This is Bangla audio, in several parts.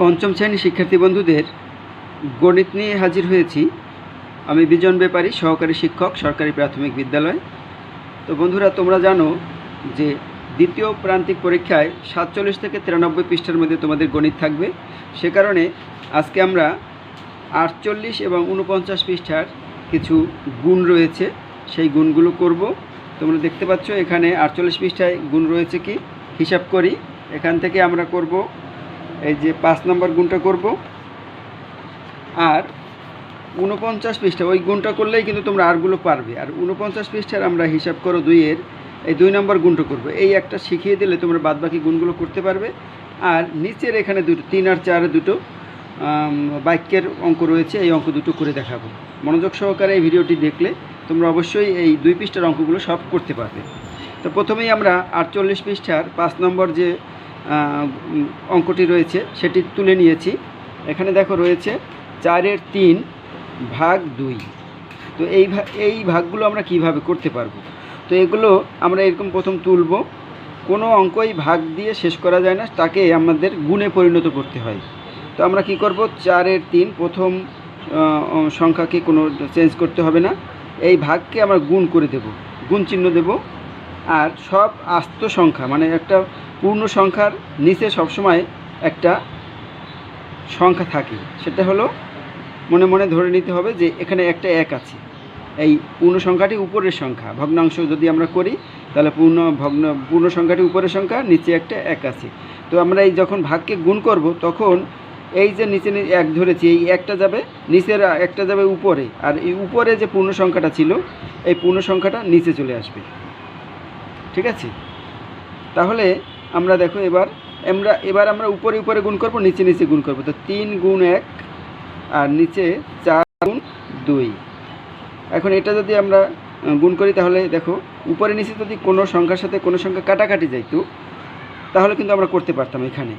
পঞ্চম শ্রেণির শিক্ষার্থী বন্ধুদের গণিত নিয়ে হাজির হয়েছি। আমি বিজন ব্যাপারী, সহকারী শিক্ষক, সরকারি প্রাথমিক বিদ্যালয়। তো বন্ধুরা, তোমরা জানো যে দ্বিতীয় প্রান্তিক পরীক্ষায় সাতচল্লিশ থেকে তিরানব্বই পৃষ্ঠার মধ্যে তোমাদের গণিত থাকবে। সে কারণে আজকে আমরা আটচল্লিশ এবং উনপঞ্চাশ পৃষ্ঠার কিছু গুণ রয়েছে। সেই গুণগুলো করব। তোমরা দেখতে পাচ্ছ এখানে আটচল্লিশ পৃষ্ঠায় গুণ রয়েছে কি? হিসাব করি। এখান থেকে আমরা করব এই যে পাঁচ নম্বর গুণটা করব। আর উনপঞ্চাশ পৃষ্ঠা, ওই গুণটা করলেই কিন্তু তোমরা আরগুলো পারবে। আর উনপঞ্চাশ পৃষ্ঠার আমরা হিসাব করো দুইয়ের, এই দুই নম্বর গুণটা করব। এই একটা শিখিয়ে দিলে তোমরা বাদবাকি গুণগুলো করতে পারবে। আর নিচের এখানে দুটো, তিন আর চার দুটো বাক্যের অঙ্ক রয়েছে, এই অঙ্ক দুটো করে দেখাবো। মনোযোগ সহকারে এই ভিডিওটি দেখলে তোমরা অবশ্যই এই দুই পৃষ্ঠার অঙ্কগুলো সব করতে পারবে। তো প্রথমেই আমরা আটচল্লিশ পৃষ্ঠার পাঁচ নম্বর যে অঙ্কটি রয়েছে, সেটি তুলে নিয়েছি। এখানে দেখো রয়েছে চারের তিন ভাগ দুই। তো এই এই ভাগগুলো আমরা কীভাবে করতে পারব? তো এগুলো আমরা এরকম প্রথম তুলব। কোনো অঙ্কই ভাগ দিয়ে শেষ করা যায় না, তাকে আমাদের গুণে পরিণত করতে হয়। তো আমরা কি করব? চারের তিন প্রথম সংখ্যাকে কোনো চেঞ্জ করতে হবে না। এই ভাগকে আমরা গুণ করে দেব, গুণ চিহ্ন দেব। আর সব আস্ত সংখ্যা মানে একটা পূর্ণ সংখ্যার নিচে সবসময় একটা সংখ্যা থাকে। সেটা হলো মনে মনে ধরে নিতে হবে যে এখানে একটা এক আছে। এই পূর্ণ সংখ্যাটি উপরের সংখ্যা। ভগ্নাংশ যদি আমরা করি, তাহলে পূর্ণ ভগ্ন, পূর্ণ সংখ্যাটি উপরের সংখ্যা, নিচে একটা এক আছে। তো আমরা এই যখন ভাগকে গুণ করব, তখন এই যে নিচে এক ধরেছি, এই একটা যাবে, নিচের একটা যাবে উপরে। আর এই উপরে যে পূর্ণ সংখ্যাটা ছিল, এই পূর্ণ সংখ্যাটা নিচে চলে আসবে। ঠিক আছে? তাহলে আমরা দেখো এবার, আমরা এবার আমরা উপরে উপরে গুণ করব, নিচে নিচে গুণ করব। তো তিন গুণ এক, আর নিচে চার গুণ দুই। এখন এটা যদি আমরা গুণ করি, তাহলে দেখো, উপরে নিচে যদি কোনো সংখ্যার সাথে কোনো সংখ্যা কাটাকাটি যাইতো, তাহলে কিন্তু আমরা করতে পারতাম এখানে।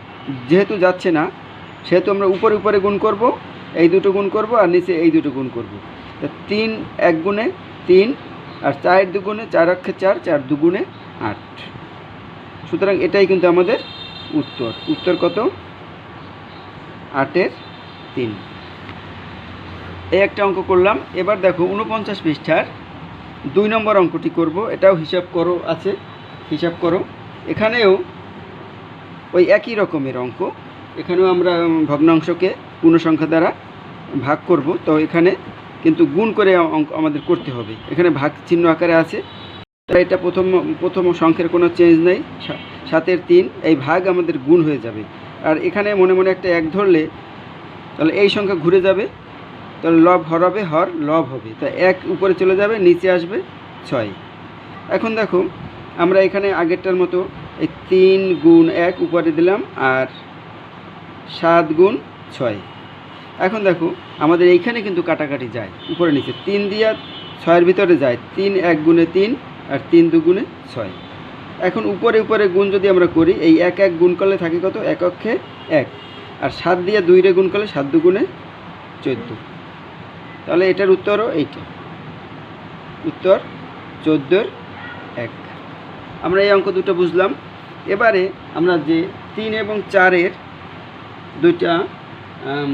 যেহেতু যাচ্ছে না, সেহেতু আমরা উপরে উপরে গুণ করব, এই দুটো গুণ করব, আর নিচে এই দুটো গুণ করব। তো তিন এক গুণে তিন, আর চার দুগুণে চার অক্ষে চার চার দুগুণে আট। সুতরাং এটাই কিন্তু আমাদের উত্তর। উত্তর কত? আটের তিন। এই একটা অঙ্ক করলাম। এবার দেখো উনপঞ্চাশ পৃষ্ঠার দুই নম্বর অঙ্কটি করব। এটাও হিসাব করো, আছে। হিসাব করো। এখানেও ওই একই রকমের অঙ্ক। এখানেও আমরা ভগ্নাংশকে পূর্ণসংখ্যা দ্বারা ভাগ করব। তো এখানে কিন্তু গুণ করে অঙ্ক আমাদের করতে হবে। এখানে ভাগ চিহ্ন আকারে আছে। এটা প্রথম প্রথম সংখ্যার কোনো চেঞ্জ নেই। সাতের তিন, এই ভাগ আমাদের গুণ হয়ে যাবে। আর এখানে মনে মনে একটা এক ধরলে, তাহলে এই সংখ্যা ঘুরে যাবে, তাহলে লব হর হবে হর লব হবে। তা এক উপরে চলে যাবে, নিচে আসবে ছয়। এখন দেখো, আমরা এখানে আগেরটার মতো এই তিন গুণ এক উপরে দিলাম আর সাত গুণ ছয়। এখন দেখো, আমাদের এইখানে কিন্তু কাটাকাটি যায়, উপরে নিচে। তিন দিয়া ছয়ের ভিতরে যায়, তিন এক গুণে তিন আর তিন দুগুণে ছয়। এখন উপরে উপরে গুণ যদি আমরা করি, এই এক এক গুণ করলে থাকে কত? এক অক্ষে এক। আর সাত দিয়ে দুই রে গুণ করলে সাত দুগুণে চোদ্দ। তাহলে এটার উত্তরও এইটা। উত্তর চোদ্দোর এক। আমরা এই অঙ্ক দুটো বুঝলাম। এবারে আমরা যে তিন এবং চারের দুইটা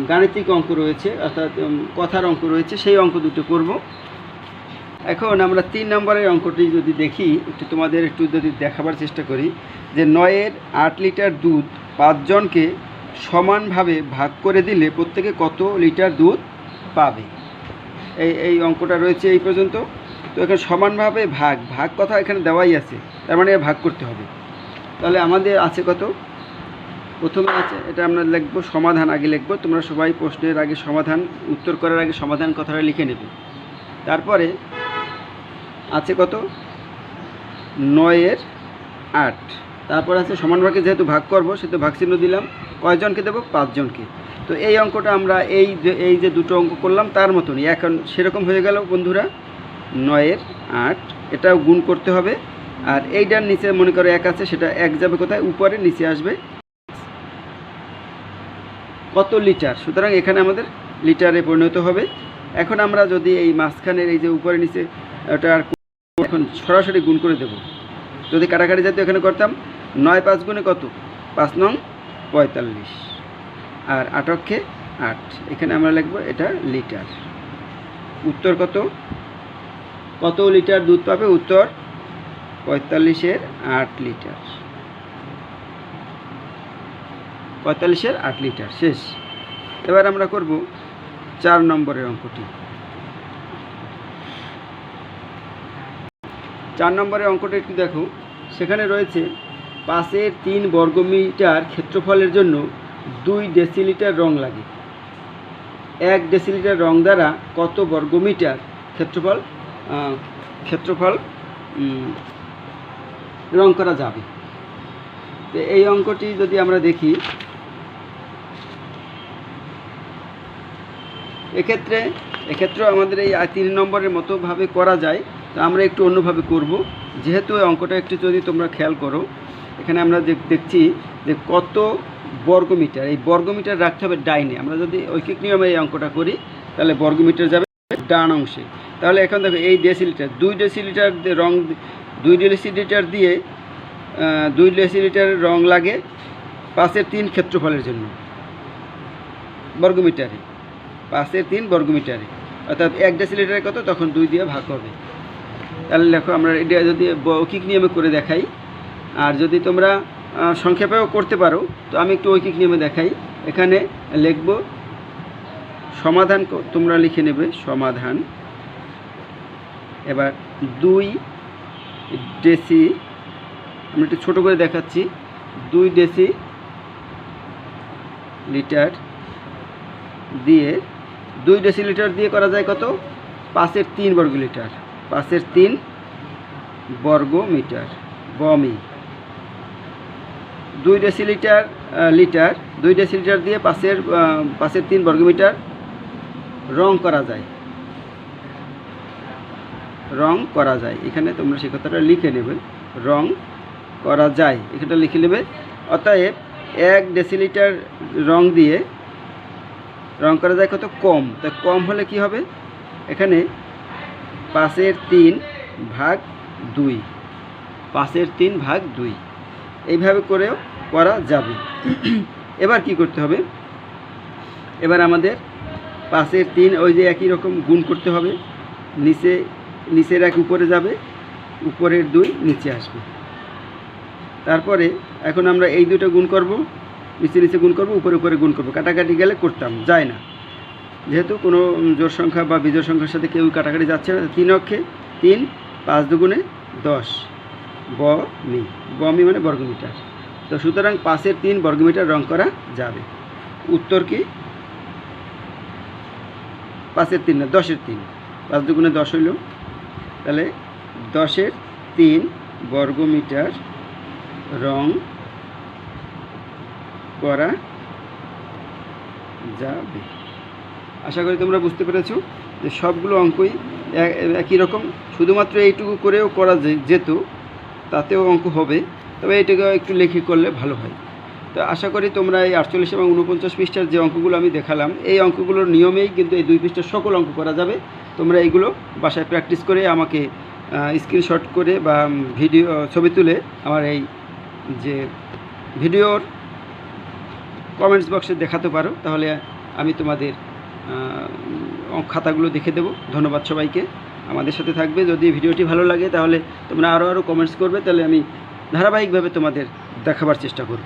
গাণিতিক অঙ্ক রয়েছে, অর্থাৎ কথার অঙ্ক রয়েছে, সেই অঙ্ক দুটো করব। এখন আমরা তিন নম্বরের অঙ্কটি যদি দেখি, একটু তোমাদের একটু যদি দেখাবার চেষ্টা করি, যে নয়ের আট লিটার দুধ পাঁচজনকে সমানভাবে ভাগ করে দিলে প্রত্যেকে কত লিটার দুধ পাবে? এই এই অঙ্কটা রয়েছে এই পর্যন্ত। তো এখানে সমানভাবে ভাগ ভাগ কথা এখানে দেওয়াই আছে, তার মানে ভাগ করতে হবে। তাহলে আমাদের আছে কত? প্রথমে আছে, এটা আমরা লিখব সমাধান, আগে লিখব, তোমরা সবাই প্রশ্নের আগে সমাধান, উত্তর করার আগে সমাধান কথাটা লিখে নেবে। তারপরে আছে কত? নয়ের আট। তারপর আছে সমান ভাগে যেহেতু ভাগ করব, সেহেতু ভাগ চিহ্ন দিলাম। কয়জনকে দেবো? পাঁচজনকে। তো এই অঙ্কটা আমরা এই এই যে দুটো অঙ্ক করলাম, তার মতনই। এখন সেরকম হয়ে গেল বন্ধুরা, নয়ের আট। এটাও গুণ করতে হবে। আর এইটার নিচে মনে করো এক আছে, সেটা এক যাবে কোথায়? উপরে, নিচে আসবে। কত লিটার? সুতরাং এখানে আমাদের লিটারে পরিণত হবে। এখন আমরা যদি এই মাঝখানের এই যে উপরে, নিচে, ওটা এখন সরাসরি গুণ করে দেব। যদি কাটাকাটি জাতীয় এখানে করতাম, নয় পাঁচ গুণে কত? পাঁচ নং পঁয়তাল্লিশ। আর আটককে আট। এখানে আমরা লিখব এটা লিটার। উত্তর কত? কত লিটার দুধ পাবে? উত্তর পঁয়তাল্লিশের আট লিটার। পঁয়তাল্লিশের আট লিটার। শেষ। এবার আমরা করব চার নম্বরের অঙ্কটি। চার নম্বরের অঙ্কটা একটু দেখো। সেখানে রয়েছে পাশের তিন বর্গমিটার ক্ষেত্রফলের জন্য দুই ডেসিলিটার রং লাগে। এক ডেসিলিটার রং দ্বারা কত বর্গমিটার ক্ষেত্রফল ক্ষেত্রফল রং করা যাবে? তো এই অঙ্কটি যদি আমরা দেখি, এক্ষেত্রে, এক্ষেত্রেও আমাদের এই তিন নম্বরের মতোভাবে করা যায়। তো আমরা একটু অন্যভাবে করব। যেহেতু এই অঙ্কটা একটু যদি তোমরা খেয়াল করো, এখানে আমরা দেখ- দেখছি যে কত বর্গমিটার, এই বর্গমিটার রাখতে হবে ডাইনে। আমরা যদি ঐকিক নিয়মে এই অঙ্কটা করি, তাহলে বর্গমিটার যাবে ডান অংশে। তাহলে এখন দেখো এই ডেসিলিটার, দুই ডেসিলিটার রং, দুই ডেসিলিটার দিয়ে দুই ডেসিলিটার রং লাগে পাশের তিন ক্ষেত্রফলের জন্য, বর্গমিটারে। পাশের তিন বর্গমিটারে। অর্থাৎ এক ডেসিলিটারে কত? তখন দুই দিয়ে ভাগ হবে। তাহলে দেখো আমরা এটা যদি ঐকিক নিয়মে করে দেখাই, আর যদি তোমরা সংক্ষেপেও করতে পারো, তো আমি একটু ঐকিক নিয়মে দেখাই। এখানে লিখব, সমাধান তোমরা লিখে নেবে, সমাধান। এবার দুই ডেসি আমি একটু ছোটো করে দেখাচ্ছি। দুই ডেসি লিটার দিয়ে, দুই ডেসিলিটার দিয়ে করা যায় কত? পাঁচের তিন বর্গ লিটার। পাঁচের তিন বর্গ মিটার বমি। দুই ডেসিলিটার লিটার, দুই ডেসিলিটার দিয়ে পাঁচের পাঁচের তিন বর্গমিটার রং করা যায়। রং করা যায়। এখানে তোমরা সে কথাটা লিখে নেবে। রং করা যায়। এখানটা লিখে নেবে। অতএব এক ডেসিলিটার রং দিয়ে রং করা যায় কত? কম। তা কম হলে কি হবে? এখানে পাঁচের তিন ভাগ দুই। পাঁচের তিন ভাগ দুই। এইভাবে করেও করা যাবে। এবার কি করতে হবে? এবার আমাদের পাশের তিন ওই যে একই রকম গুণ করতে হবে। নিচে, নিচের এক উপরে যাবে, উপরের দুই নিচে আসবে। তারপরে এখন আমরা এই দুটো গুণ করব, নিচে নিচে গুণ করব, উপরে উপরে গুণ করব। কাটাকাটি গেলে করতাম, যায় না। যেহেতু কোনো জোর সংখ্যা বা বিজোড় সংখ্যার সাথে কেউ কাটাকাটি যাচ্ছে না, তিন অক্ষে, তিন, পাঁচ দুগুণে দশ, ব, মি বমি মানে বর্গমিটার। তো সুতরাং পাশের তিন বর্গমিটার রং করা যাবে। উত্তর কি? পাঁচের তিন না, দশের তিন। পাঁচ দুগুণে দশ হইল। তাহলে দশের তিন বর্গমিটার রং করা যাবে। আশা করি তোমরা বুঝতে পেরেছ যে সবগুলো অঙ্কই একই রকম। শুধুমাত্র এইটুকু করেও করা যেত, তাতেও অঙ্ক হবে। তবে এটাকে একটু লেখি করলে ভালো হয়। তো আশা করি তোমরা এই আটচল্লিশ এবং উনপঞ্চাশ পৃষ্ঠার যে অঙ্কগুলো আমি দেখালাম, এই অঙ্কগুলোর নিয়মেই কিন্তু এই দুই পৃষ্ঠার সকল অঙ্ক করা যাবে। তোমরা এইগুলো বাসায় প্র্যাকটিস করে আমাকে স্ক্রিনশট করে বা ভিডিও, ছবি তুলে আমার এই যে ভিডিওর কমেন্টস বক্সে দেখাতে পারো। তাহলে আমি তোমাদের খাতাগুলো দেখে দেবো। ধন্যবাদ সবাইকে। আমাদের সাথে থাকবে। যদি ভিডিওটি ভালো লাগে তাহলে তোমরা আরও আরও কমেন্টস করবে, তাহলে আমি ধারাবাহিকভাবে তোমাদের দেখাবার চেষ্টা করব।